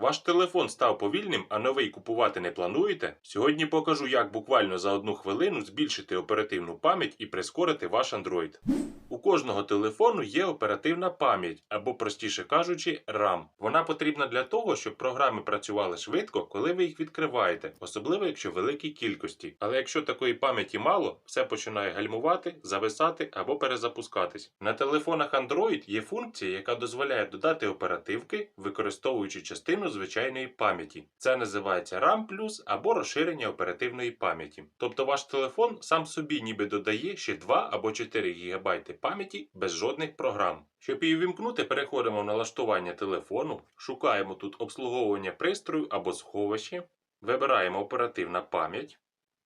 Ваш телефон став повільним, а новий купувати не плануєте? Сьогодні покажу, як буквально за одну хвилину збільшити оперативну пам'ять і прискорити ваш Android. У кожного телефону є оперативна пам'ять, або простіше кажучи, RAM. Вона потрібна для того, щоб програми працювали швидко, коли ви їх відкриваєте, особливо якщо в великій кількості. Але якщо такої пам'яті мало, все починає гальмувати, зависати або перезапускатись. На телефонах Android є функція, яка дозволяє додати оперативки, використовуючи частину звичайної пам'яті. Це називається RAM Plus або розширення оперативної пам'яті. Тобто ваш телефон сам собі ніби додає ще 2 або 4 ГБ пам'яті без жодних програм. Щоб її вімкнути, переходимо в налаштування телефону, шукаємо тут обслуговування пристрою або сховище, вибираємо оперативна пам'ять.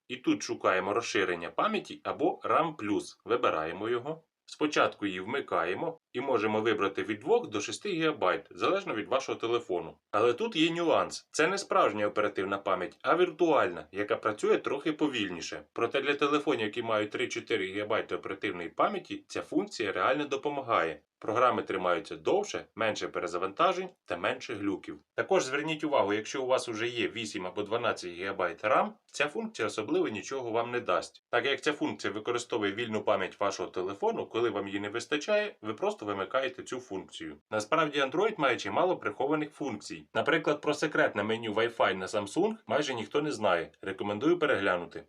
І тут шукаємо розширення пам'яті або RAM+. Вибираємо його. Спочатку її вмикаємо і можемо вибрати від 2 до 6 ГБ, залежно від вашого телефону. Але тут є нюанс: це не справжня оперативна пам'ять, а віртуальна, яка працює трохи повільніше. Проте для телефонів, які мають 3-4 ГБ оперативної пам'яті, ця функція реально допомагає. Програми тримаються довше, менше перезавантажень та менше глюків. Також зверніть увагу, якщо у вас вже є 8 або 12 ГБ RAM, ця функція особливо нічого вам не дасть. Так як ця функція використовує вільну пам'ять вашого телефону, коли вам її не вистачає, ви просто вимикаєте цю функцію. Насправді Android має чимало прихованих функцій. Наприклад, про секретне меню Wi-Fi на Samsung майже ніхто не знає. Рекомендую переглянути.